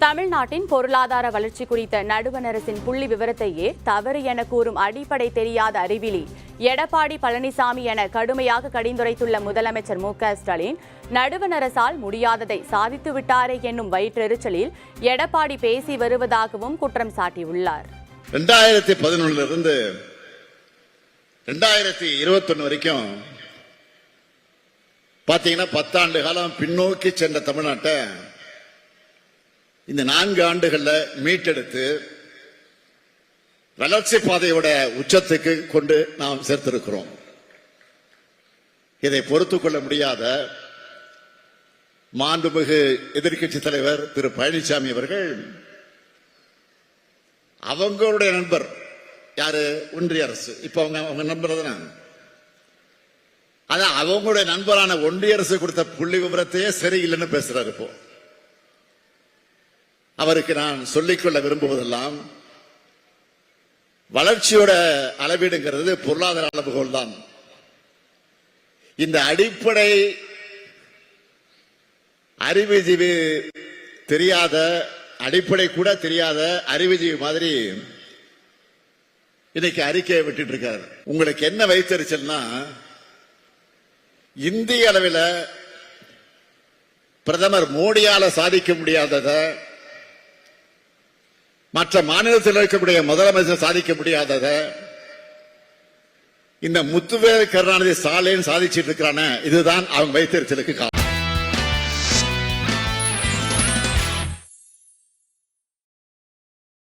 தமிழ்நாட்டின் பொருளாதார வளர்ச்சி குறித்த நடுவனரசின் புள்ளி விவரத்தையே தவறு என கூறும் அடிப்படை தெரியாத அறிவிலி எடப்பாடி பழனிசாமி என கடுமையாக கடிந்துரைத்துள்ள முதலமைச்சர் மு க ஸ்டாலின் நடுவனரசால் முடியாததை சாதித்து விட்டாரே என்னும் வயிற்றெரிச்சலில் எடப்பாடி பேசி வருவதாகவும் குற்றம் சாட்டியுள்ளார். ரெண்டாயிரத்தி பதினொன்னுல இருந்து ரெண்டாயிரத்தி இருபத்தொன்னு வரைக்கும் பாத்தீங்கன்னா பத்தாண்டு காலம் பின்னோக்கி சென்ற தமிழ்நாட்டை இந்த நான்கு ஆண்டுகள்ல மீட்டெடுத்து வளர்ச்சி பாதையோட உச்சத்துக்கு கொண்டு நாம் சேர்த்திருக்கிறோம். இதை பொறுத்துக் கொள்ள முடியாத மாண்புமிகு எதிர்க்கட்சி தலைவர் திரு பழனிசாமி அவர்கள் அவங்களுடைய நண்பர் யாரு? ஒன்றிய அரசு. இப்ப அவங்க அவங்க நண்பர் தானே? அதான் அவங்களுடைய நண்பரான ஒன்றிய அரசு கொடுத்த புள்ளி விவரத்தையே சரியில்லைன்னு பேசுறாரு இப்போ. அவருக்கு நான் சொல்லிக்கொள்ள விரும்புவதெல்லாம் வளர்ச்சியோட அளவீடுங்கிறது பொருளாதார அளவுகோல் தான் இந்த அடிப்படை அறிவுஜீவி தெரியாத அடிப்படை கூட தெரியாத அறிவுஜீவி மாதிரி இன்னைக்கு அறிக்கையை விட்டுட்டு இருக்காரு. உங்களுக்கு என்ன வைத்தறிச்சல்னா இந்திய அளவில் பிரதமர் மோடியால சாதிக்க முடியாததை மற்ற மாநிலத்தில் இருக்கக்கூடிய முதலமைச்சர் சாதிக்க முடியாததை இந்த முத்துவேல் கருணாநிதி ஸ்டாலின் சாதிச்சிட்டு இருக்கிறான இதுதான் அவங்க வைத்திருச்சலுக்கு காரணம்.